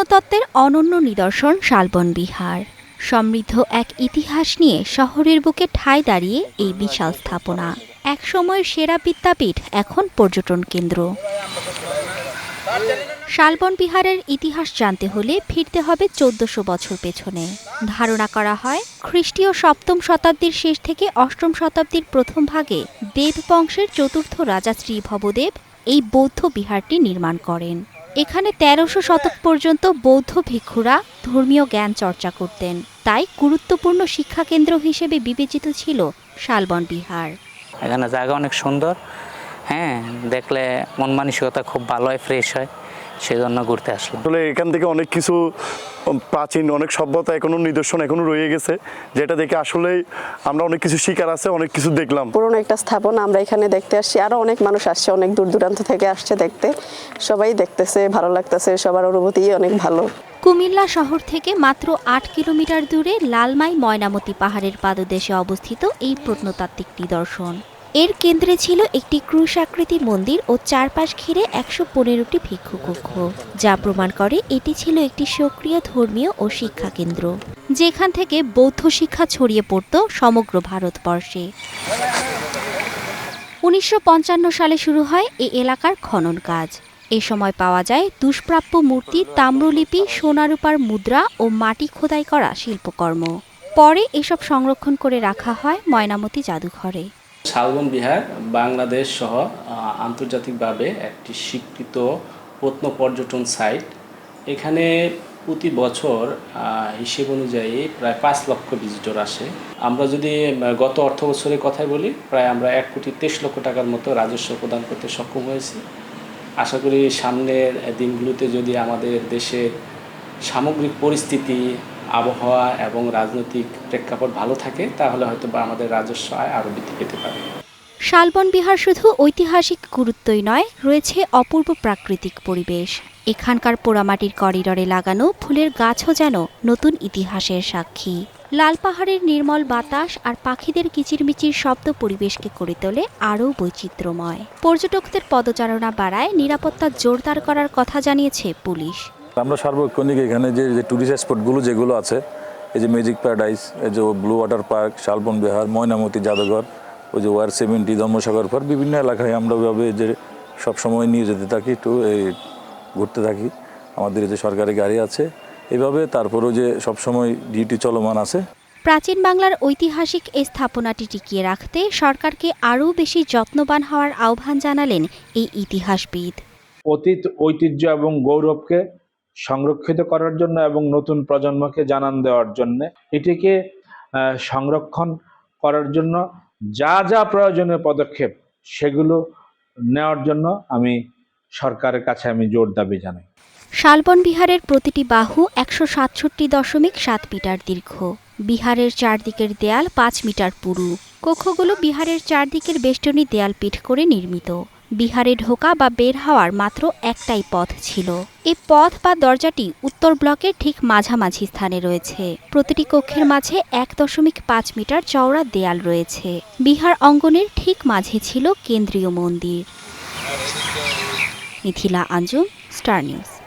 প্রত্নতত্ত্বের অনন্য নিদর্শন শালবন বিহার। সমৃদ্ধ এক ইতিহাস নিয়ে শহরের বুকে ঠাঁই দাঁড়িয়ে এই বিশাল স্থাপনা। একসময়ের সেরা বিদ্যাপীঠ এখন পর্যটন কেন্দ্র। শালবন বিহারের ইতিহাস জানতে হলে ফিরতে হবে চোদ্দশো বছর পেছনে। ধারণা করা হয়, খ্রিস্টীয় সপ্তম শতাব্দীর শেষ থেকে অষ্টম শতাব্দীর প্রথম ভাগে দেব বংশের চতুর্থ রাজা শ্রী ভবদেব এই বৌদ্ধ বিহারটি নির্মাণ করেন। এখানে তেরোশো শতক পর্যন্ত বৌদ্ধ ভিক্ষুরা ধর্মীয় জ্ঞান চর্চা করতেন। তাই গুরুত্বপূর্ণ শিক্ষাকেন্দ্র হিসেবে বিবেচিত ছিল শালবন বিহার। এখানে জায়গা অনেক সুন্দর। হ্যাঁ দেখলে মন মানসিকতা খুব ভালো হয় ফ্রেশ হয়। সেই জন্য ঘুরতে আসলাম। আসলে এখান থেকে অনেক কিছু প্রাচীন অনেক সভ্যতা এখনও নিদর্শন এখনও রয়ে গেছে যেটা দেখে আসলে আমরা অনেক কিছু শিকার আছে অনেক কিছু দেখলাম। পুরনো একটা স্থাপনা আমরা এখানে দেখতে আসছি আরও অনেক মানুষ আসছে অনেক দূর দূরান্ত থেকে আসছে দেখতে। সবাই দেখতেছে ভালো লাগতেছে সবার অনুভূতি অনেক ভালো। কুমিল্লা শহর থেকে মাত্র আট কিলোমিটার দূরে লালমাই ময়নামতি পাহাড়ের পাদদেশে অবস্থিত এই প্রত্নতাত্ত্বিক নিদর্শন। এর কেন্দ্রে ছিল একটি ক্রুশাকৃতি মন্দির ও চারপাশ ঘিরে একশো পনেরোটি ভিক্ষু কক্ষ, যা প্রমাণ করে এটি ছিল একটি সক্রিয় ধর্মীয় ও শিক্ষা কেন্দ্র, যেখান থেকে বৌদ্ধ শিক্ষা ছড়িয়ে পড়ত সমগ্র ভারতবর্ষে। উনিশশো পঞ্চান্ন সালে শুরু হয় এই এলাকার খনন কাজ। এ সময় পাওয়া যায় দুষ্প্রাপ্য মূর্তি, তাম্রলিপি, সোনারূপার মুদ্রা ও মাটি খোদাই করা শিল্পকর্ম। পরে এসব সংরক্ষণ করে রাখা হয় ময়নামতি জাদুঘরে। শালবন বিহার বাংলাদেশ সহ আন্তর্জাতিকভাবে একটি স্বীকৃত প্রত্ন পর্যটন সাইট। এখানে প্রতি বছর হিসেব অনুযায়ী প্রায় পাঁচ লক্ষ ভিজিটর আসে। আমরা যদি গত অর্থ বছরের কথাই বলি, প্রায় আমরা এক কোটি তেইশ লক্ষ টাকার মতো রাজস্ব প্রদান করতে সক্ষম হয়েছি। আশা করি সামনের দিনগুলোতে যদি আমাদের দেশের সামগ্রিক পরিস্থিতি আবহাওয়া এবং রাজনৈতিক প্রেক্ষাপট ভালো থাকে, তাহলে হয়তো বা আমাদের রাজস্ব আয় আরও বৃদ্ধি পেতে পারে। শালবন বিহার শুধু ঐতিহাসিক গুরুত্বই নয়, রয়েছে অপূর্ব প্রাকৃতিক পরিবেশ। এখানকার পোড়ামাটির করিডরে লাগানো ফুলের গাছও যেন নতুন ইতিহাসের সাক্ষী। লাল পাহাড়ের নির্মল বাতাস আর পাখিদের কিচিরমিচির শব্দ পরিবেশকে করে তোলে আরও বৈচিত্র্যময়। পর্যটকদের পদচারণা বাড়ায় নিরাপত্তা জোরদার করার কথা জানিয়েছে পুলিশ। আমরা সার্বক্ষণিক এখানে যে যে ট্যুরিস্ট স্পটগুলো যেগুলো আছে এই যে ম্যাজিক প্যারাডাইস এই যে blue water park Shalban Vihara Mainamati জাদুঘর ওই যে ওয়ার সেভেন্টি ধর্মসাগর পার্ক বিভিন্ন এলাকায় আমরা ওইভাবে যে সবসময় নিয়ে যেতে থাকি একটু এই ঘুরতে থাকি। আমাদের এই যে সরকারি গাড়ি আছে এইভাবে তারপরেও যে সবসময় ডিউটি চলমান আছে। প্রাচীন বাংলার ঐতিহাসিক এই স্থাপনাটি টিকিয়ে রাখতে সরকারকে আরও বেশি যত্নবান হওয়ার আহ্বান জানালেন এই ইতিহাসবিদ। অতীত ঐতিহ্য এবং গৌরবকে সংরক্ষিত করার জন্য এবং নতুন প্রজন্মকে জানান দেওয়ার জন্য। এটিকে সংরক্ষণ করার জন্য যা যা প্রয়োজনীয় পদক্ষেপ সেগুলো নেওয়ার জন্য আমি সরকারের কাছে আমি জোর দাবি জানাই। শালবন বিহারের প্রতিটি বাহু একশো সাতষট্টি দশমিক সাত মিটার দীর্ঘ। বিহারের চারদিকের দেয়াল পাঁচ মিটার পুরু। কক্ষগুলো বিহারের চারদিকের বেষ্টনী দেয়াল পিঠ করে নির্মিত। বিহারে ঢোকা বা বের হওয়ার মাত্র একটাই পথ ছিল। এই পথ বা দরজাটি উত্তর ব্লকের ঠিক মাঝামাঝি স্থানে রয়েছে। প্রতিটি কক্ষের মাঝে এক দশমিক পাঁচ মিটার চওড়া দেয়াল রয়েছে। বিহার অঙ্গনের ঠিক মাঝে ছিল কেন্দ্রীয় মন্দির। Mithila Anjum, Star News.